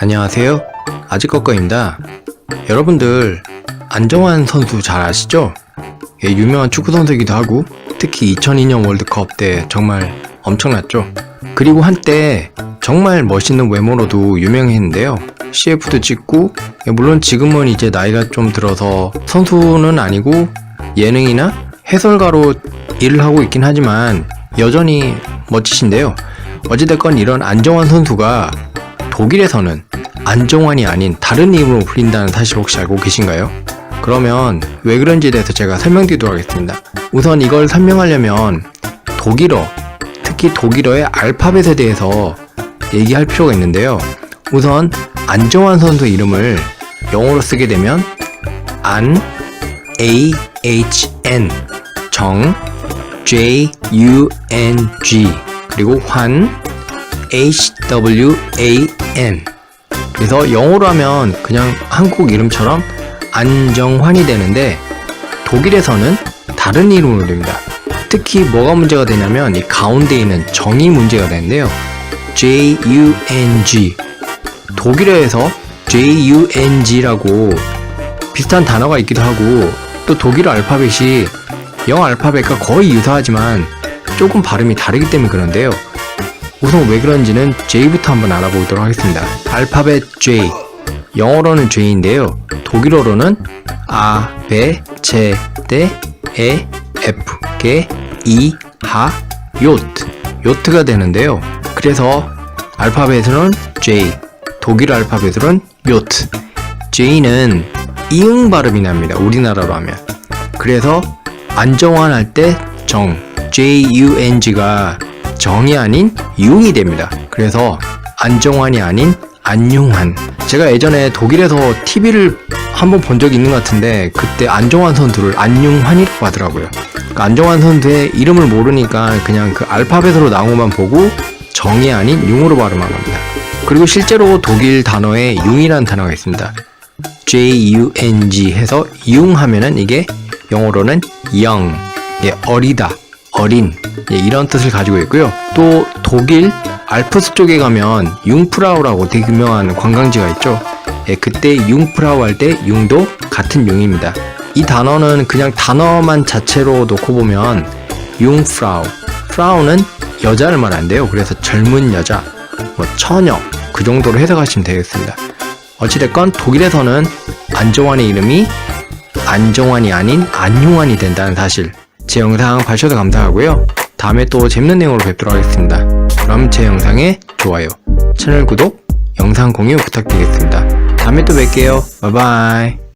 안녕하세요. 아직꺼꺼입니다. 여러분들 안정환 선수 잘 아시죠? 예, 유명한 축구 선수이기도 하고 특히 2002년 월드컵 때 정말 엄청났죠. 그리고 한때 정말 멋있는 외모로도 유명했는데요. CF도 찍고 예, 물론 지금은 이제 나이가 좀 들어서 선수는 아니고 예능이나 해설가로 일을 하고 있긴 하지만 여전히 멋지신데요. 어찌됐건 이런 안정환 선수가 독일에서는 안정환이 아닌 다른 이름으로 불린다는 사실 혹시 알고 계신가요? 그러면 왜 그런지에 대해서 제가 설명드리도록 하겠습니다. 우선 이걸 설명하려면 독일어, 특히 독일어의 알파벳에 대해서 얘기할 필요가 있는데요. 우선 안정환 선수 이름을 영어로 쓰게 되면 안, A, H, N, 정, J, U, N, G, 그리고 환, H, W, A, N. 그래서 영어로 하면 그냥 한국 이름처럼 안정환이 되는데 독일에서는 다른 이름으로 됩니다. 특히 뭐가 문제가 되냐면 이 가운데 있는 정이 문제가 되는데요. J, U, N, G. 독일어에서 J, U, N, G라고 비슷한 단어가 있기도 하고 또 독일어 알파벳이 영어 알파벳과 거의 유사하지만 조금 발음이 다르기 때문에 그런데요. 우선 왜 그런지는 J부터 한번 알아보도록 하겠습니다. 알파벳 J. 영어로는 J인데요. 독일어로는 아, 베, 체, 데, 에, F, 게, 이, 하, 요트. 요트가 되는데요. 그래서 알파벳으로는 J, 독일 알파벳으로는 요트. J는 이응 발음이 납니다. 우리나라로 하면. 그래서 안정환 할 때 정, J-U-N-G가 정이 아닌 융이 됩니다. 그래서 안정환이 아닌 안용환. 제가 예전에 독일에서 TV를 한번 본 적이 있는 것 같은데 그때 안정환 선수를 안용환이라고 하더라고요. 그 안정환 선수의 이름을 모르니까 그냥 그 알파벳으로 나온 것만 보고 정이 아닌 융으로 발음한 겁니다. 그리고 실제로 독일 단어에 융이라는 단어가 있습니다. J-U-N-G 해서 융 하면은 이게 영어로는 young, 예, 어리다, 어린, 예, 이런 뜻을 가지고 있고요. 또 독일 알프스 쪽에 가면 융프라우라고 되게 유명한 관광지가 있죠. 예, 그때 융프라우 할 때 융도 같은 융입니다. 이 단어는 그냥 단어만 자체로 놓고 보면 융프라우, 프라우는 여자를 말한대요. 그래서 젊은 여자, 뭐 처녀 그 정도로 해석하시면 되겠습니다. 어찌됐건 독일에서는 안정환의 이름이 안정환이 아닌 안용환이 된다는 사실 제 영상 봐주셔서 감사하고요. 다음에 또 재밌는 내용으로 뵙도록 하겠습니다. 그럼 제 영상에 좋아요 채널 구독 영상 공유 부탁드리겠습니다. 다음에 또 뵐게요. 바이바이